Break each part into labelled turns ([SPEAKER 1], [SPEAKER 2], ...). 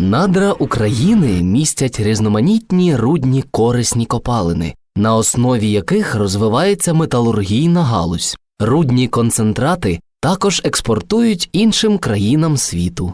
[SPEAKER 1] Надра України містять різноманітні рудні корисні копалини, на основі яких розвивається металургійна галузь. Рудні концентрати також експортують іншим країнам світу.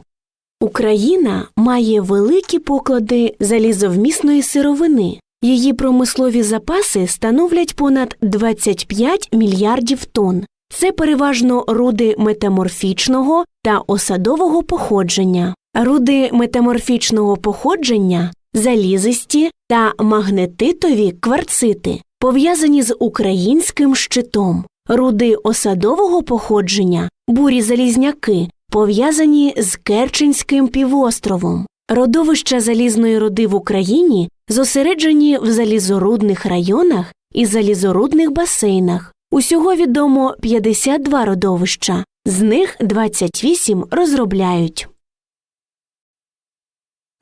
[SPEAKER 2] Україна має великі поклади залізовмісної сировини. Її промислові запаси становлять понад 25 мільярдів тонн. Це переважно руди метаморфічного та осадового походження. Руди метаморфічного походження залізисті та магнетитові кварцити, пов'язані з українським щитом. Руди осадового походження бурі залізняки, пов'язані з Керченським півостровом. Родовища залізної руди в Україні зосереджені в залізорудних районах і залізорудних басейнах. Усього відомо 52 родовища, з них 28 розробляють.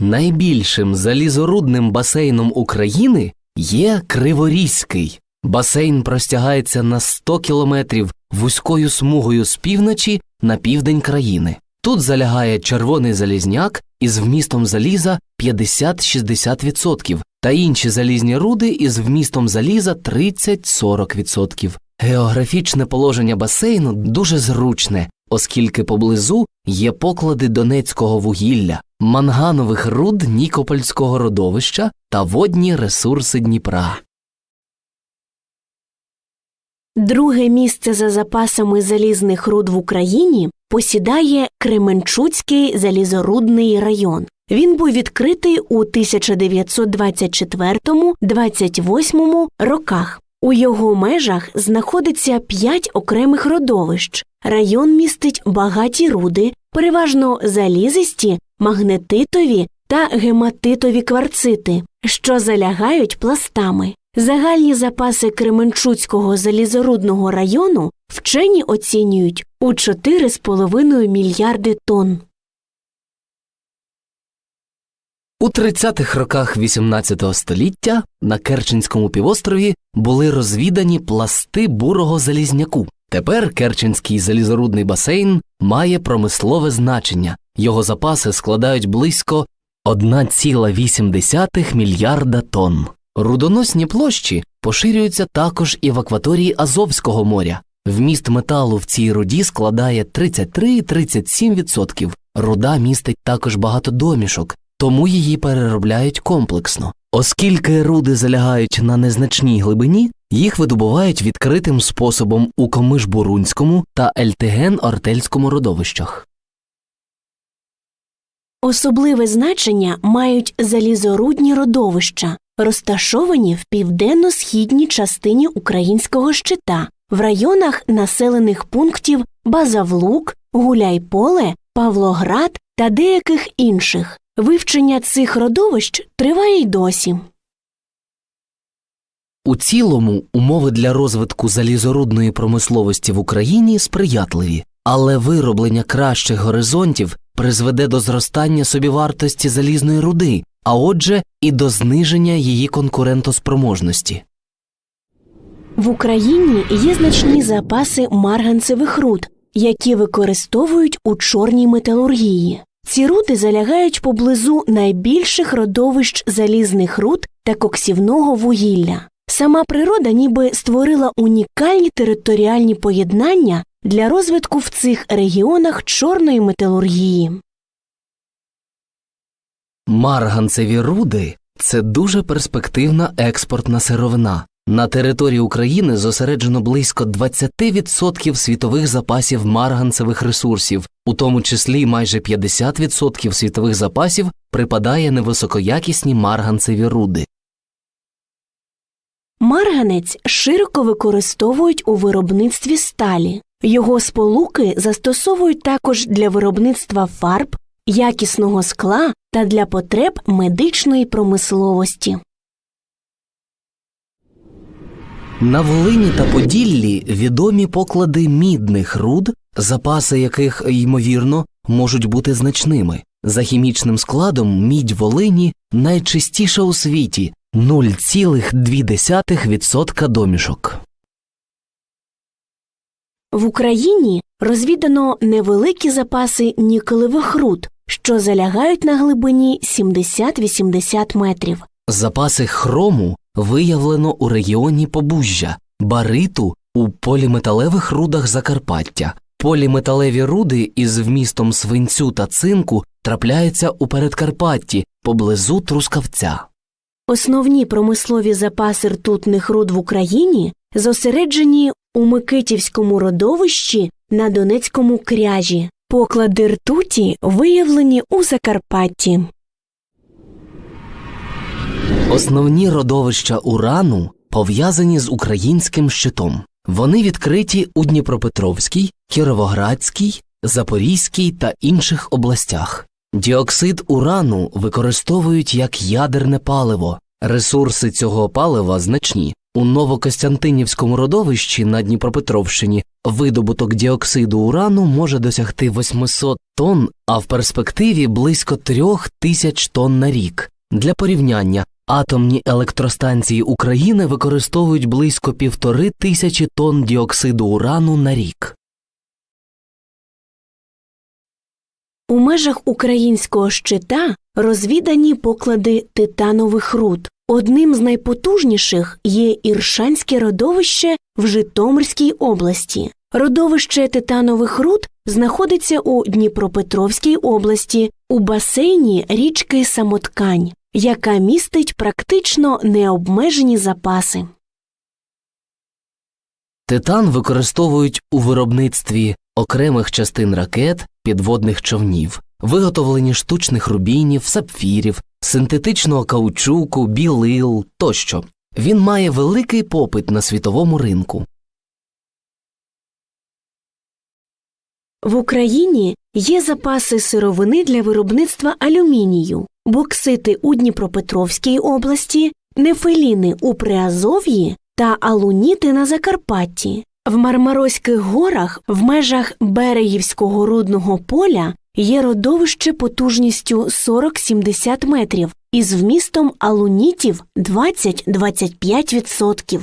[SPEAKER 1] Найбільшим залізорудним басейном України є Криворізький. Басейн простягається на 100 кілометрів вузькою смугою з півночі на південь країни. Тут залягає червоний залізняк із вмістом заліза 50-60% та інші залізні руди із вмістом заліза 30-40%. Географічне положення басейну дуже зручне, оскільки поблизу є поклади донецького вугілля, манганових руд Нікопольського родовища та водні ресурси Дніпра.
[SPEAKER 2] Друге місце за запасами залізних руд в Україні посідає Кременчуцький залізорудний район. Він був відкритий у 1924-28 роках. У його межах знаходиться п'ять окремих родовищ. Район містить багаті руди, переважно залізисті, магнетитові та гематитові кварцити, що залягають пластами. Загальні запаси Кременчуцького залізорудного району вчені оцінюють у 4,5 мільярди тонн.
[SPEAKER 1] У 30-х роках XVIII століття на Керченському півострові були розвідані пласти бурого залізняку. Тепер Керченський залізорудний басейн має промислове значення. Його запаси складають близько 1,8 мільярда тонн. Рудоносні площі поширюються також і в акваторії Азовського моря. Вміст металу в цій руді складає 33-37%. Руда містить також багато домішок, тому її переробляють комплексно. Оскільки руди залягають на незначній глибині, їх видобувають відкритим способом у Комиш-Бурунському та Ельтиген-Ортельському родовищах.
[SPEAKER 2] Особливе значення мають залізорудні родовища, розташовані в південно-східній частині українського щита, в районах населених пунктів Базавлук, Гуляйполе, Павлоград та деяких інших. Вивчення цих родовищ триває й досі.
[SPEAKER 1] У цілому умови для розвитку залізорудної промисловості в Україні сприятливі, але вироблення кращих горизонтів призведе до зростання собівартості залізної руди, а отже, і до зниження її конкурентоспроможності.
[SPEAKER 2] В Україні є значні запаси марганцевих руд, які використовують у чорній металургії. Ці руди залягають поблизу найбільших родовищ залізних руд та коксівного вугілля. Сама природа ніби створила унікальні територіальні поєднання для розвитку в цих регіонах чорної металургії.
[SPEAKER 1] Марганцеві руди це дуже перспективна експортна сировина. На території України зосереджено близько 20% світових запасів марганцевих ресурсів, у тому числі майже 50% світових запасів припадає на високоякісні марганцеві руди.
[SPEAKER 2] Марганець широко використовують у виробництві сталі. Його сполуки застосовують також для виробництва фарб, якісного скла та для потреб медичної промисловості.
[SPEAKER 1] На Волині та Поділлі відомі поклади мідних руд, запаси яких, ймовірно, можуть бути значними. За хімічним складом мідь Волині найчистіша у світі 0,2% домішок.
[SPEAKER 2] В Україні розвідано невеликі запаси нікелевих руд, що залягають на глибині 70-80 метрів.
[SPEAKER 1] Запаси хрому виявлено у регіоні Побужжя, бариту у поліметалевих рудах Закарпаття. Поліметалеві руди із вмістом свинцю та цинку трапляються у передкарпатті поблизу Трускавця.
[SPEAKER 2] Основні промислові запаси ртутних руд в Україні зосереджені у Микитівському родовищі на Донецькому кряжі. Поклади ртуті виявлені у Закарпатті.
[SPEAKER 1] Основні родовища урану пов'язані з українським щитом. Вони відкриті у Дніпропетровській, Кіровоградській, Запорізькій та інших областях. Діоксид урану використовують як ядерне паливо. Ресурси цього палива значні. У Новокостянтинівському родовищі на Дніпропетровщині видобуток діоксиду урану може досягти 800 тонн, а в перспективі близько 3000 тисяч тонн на рік. Для порівняння, атомні електростанції України використовують близько півтори тисячі тонн діоксиду урану на рік.
[SPEAKER 2] У межах українського щита розвідані поклади титанових руд. Одним з найпотужніших є Іршанське родовище в Житомирській області. Родовище титанових руд знаходиться у Дніпропетровській області у басейні річки Самоткань, яка містить практично необмежені запаси.
[SPEAKER 1] Титан використовують у виробництві окремих частин ракет, підводних човнів, виготовленні штучних рубінів, сапфірів, синтетичного каучуку, білил тощо. Він має великий попит на світовому ринку.
[SPEAKER 2] В Україні є запаси сировини для виробництва алюмінію, боксити у Дніпропетровській області, нефеліни у Приазов'ї та алуніти на Закарпатті. В Мармарозьких горах в межах Берегівського рудного поля є родовище потужністю 40-70 метрів із вмістом алунітів 20-25%.